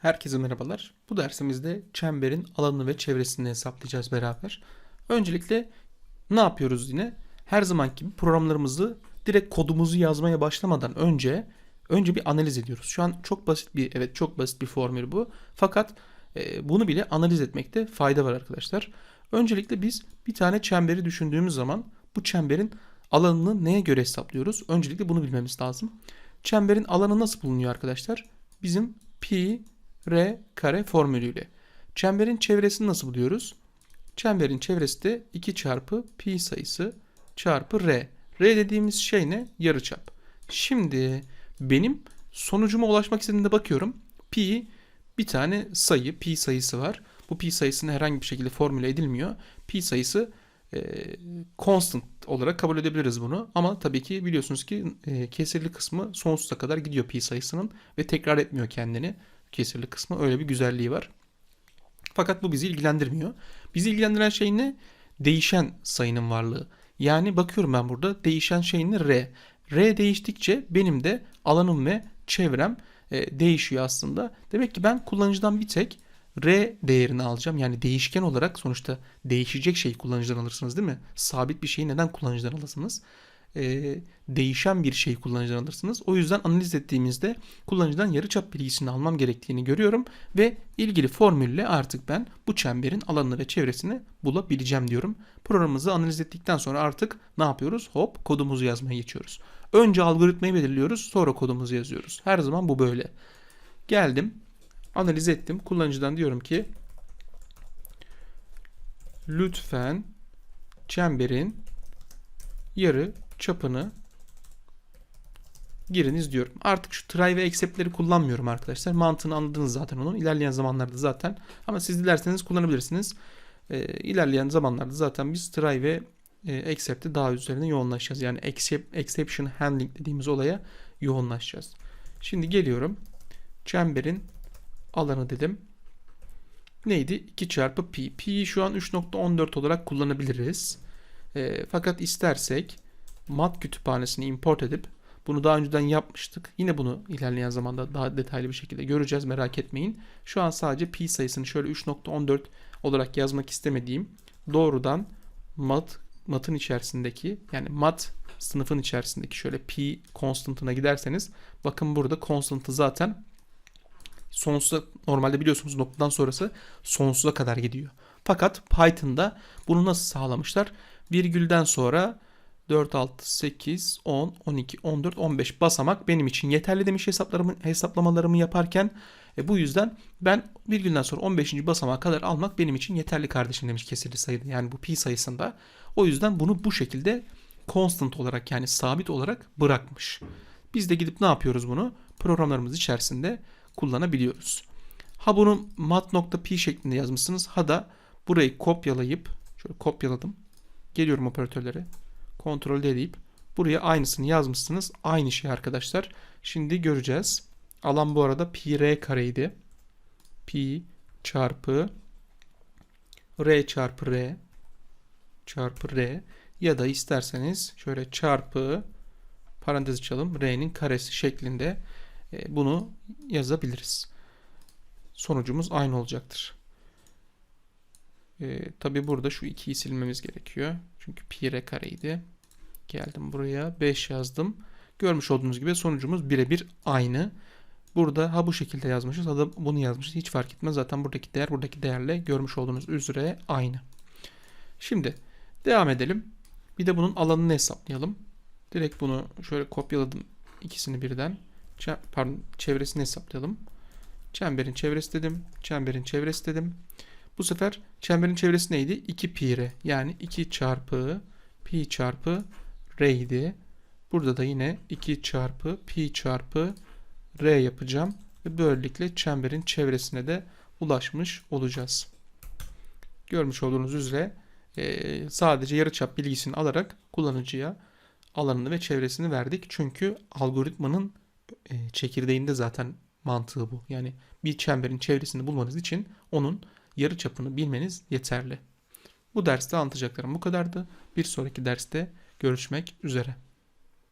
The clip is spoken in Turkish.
Herkese merhabalar. Bu dersimizde çemberin alanını ve çevresini hesaplayacağız beraber. Öncelikle ne yapıyoruz yine? Her zaman gibi programlarımızı direkt kodumuzu yazmaya başlamadan önce önce bir analiz ediyoruz. Şu an çok basit bir evet çok basit bir formül bu. Fakat e, bunu bile analiz etmekte fayda var arkadaşlar. Öncelikle biz bir tane çemberi düşündüğümüz zaman bu çemberin alanını neye göre hesaplıyoruz? Öncelikle bunu bilmemiz lazım. Çemberin alanı nasıl bulunuyor arkadaşlar? Bizim pi r kare formülüyle. Çemberin çevresini nasıl buluyoruz? Çemberin çevresi de 2 çarpı pi sayısı çarpı r. R dediğimiz şey ne? Yarıçap. Şimdi benim sonucuma ulaşmak istediğimde bakıyorum. Pi bir tane sayı, pi sayısı var. Bu pi sayısını herhangi bir şekilde formüle edilmiyor. Pi sayısı e, constant olarak kabul edebiliriz bunu. Ama tabii ki biliyorsunuz ki e, kesirli kısmı sonsuza kadar gidiyor pi sayısının ve tekrar etmiyor kendini. Kesirli kısmı öyle bir güzelliği var. Fakat bu bizi ilgilendirmiyor. Bizi ilgilendiren şey ne? Değişen sayının varlığı. Yani bakıyorum ben burada değişen şey ne? R. R değiştikçe benim de alanım ve çevrem e, değişiyor aslında. Demek ki ben kullanıcıdan bir tek R değerini alacağım. Yani değişken olarak sonuçta değişecek şeyi kullanıcıdan alırsınız değil mi? Sabit bir şeyi neden kullanıcıdan alırsınız? Ee, değişen bir şeyi kullanıcıdan alırsınız. O yüzden analiz ettiğimizde kullanıcıdan yarıçap bilgisini almam gerektiğini görüyorum ve ilgili formülle artık ben bu çemberin alanını ve çevresini bulabileceğim diyorum. Programımızı analiz ettikten sonra artık ne yapıyoruz? Hop kodumuzu yazmaya geçiyoruz. Önce algoritmayı belirliyoruz, sonra kodumuzu yazıyoruz. Her zaman bu böyle. Geldim, analiz ettim. Kullanıcıdan diyorum ki lütfen çemberin yarı çapını giriniz diyorum. Artık şu try ve accept'leri kullanmıyorum arkadaşlar. Mantığını anladınız zaten onun. İlerleyen zamanlarda zaten. Ama siz dilerseniz kullanabilirsiniz. Ee, ilerleyen zamanlarda zaten biz try ve e, accept'i daha üzerine yoğunlaşacağız. Yani accept, exception handling dediğimiz olaya yoğunlaşacağız. Şimdi geliyorum. Çemberin alanı dedim. Neydi? 2 çarpı pi. Pi'yi şu an 3.14 olarak kullanabiliriz. E, fakat istersek mat kütüphanesini import edip bunu daha önceden yapmıştık. Yine bunu ilerleyen zamanda daha detaylı bir şekilde göreceğiz merak etmeyin. Şu an sadece pi sayısını şöyle 3.14 olarak yazmak istemediğim doğrudan mat matın içerisindeki yani mat sınıfın içerisindeki şöyle pi constant'ına giderseniz bakın burada constant'ı zaten sonsuza normalde biliyorsunuz noktadan sonrası sonsuza kadar gidiyor. Fakat Python'da bunu nasıl sağlamışlar? Virgülden sonra 4, 6, 8, 10, 12, 14, 15 basamak benim için yeterli demiş hesaplarımı, hesaplamalarımı yaparken. E, bu yüzden ben virgülden sonra 15. basamağa kadar almak benim için yeterli kardeşim demiş kesirli sayıda. Yani bu pi sayısında. O yüzden bunu bu şekilde constant olarak yani sabit olarak bırakmış. Biz de gidip ne yapıyoruz bunu? Programlarımız içerisinde kullanabiliyoruz. Ha bunu mat.p şeklinde yazmışsınız. Ha da burayı kopyalayıp şöyle kopyaladım. Geliyorum operatörlere. Kontrol deyip buraya aynısını yazmışsınız. Aynı şey arkadaşlar. Şimdi göreceğiz. Alan bu arada pi r kareydi. Pi çarpı r çarpı r çarpı r ya da isterseniz şöyle çarpı parantez açalım r'nin karesi şeklinde e, bunu yazabiliriz. Sonucumuz aynı olacaktır. E, Tabi burada şu 2'yi silmemiz gerekiyor. Çünkü pi r kareydi. Geldim buraya 5 yazdım. Görmüş olduğunuz gibi sonucumuz birebir aynı. Burada ha bu şekilde yazmışız ha da bunu yazmışız. Hiç fark etmez. Zaten buradaki değer buradaki değerle görmüş olduğunuz üzere aynı. Şimdi devam edelim. Bir de bunun alanını hesaplayalım. Direkt bunu şöyle kopyaladım ikisini birden. Pardon çevresini hesaplayalım. Çemberin çevresi dedim. Çemberin çevresi dedim. Bu sefer çemberin çevresi neydi? 2 pi r. Yani 2 çarpı pi çarpı r idi. Burada da yine 2 çarpı pi çarpı r yapacağım. Ve böylelikle çemberin çevresine de ulaşmış olacağız. Görmüş olduğunuz üzere e, sadece yarıçap bilgisini alarak kullanıcıya alanını ve çevresini verdik. Çünkü algoritmanın e, çekirdeğinde zaten mantığı bu. Yani bir çemberin çevresini bulmanız için onun yarı çapını bilmeniz yeterli. Bu derste anlatacaklarım bu kadardı. Bir sonraki derste görüşmek üzere.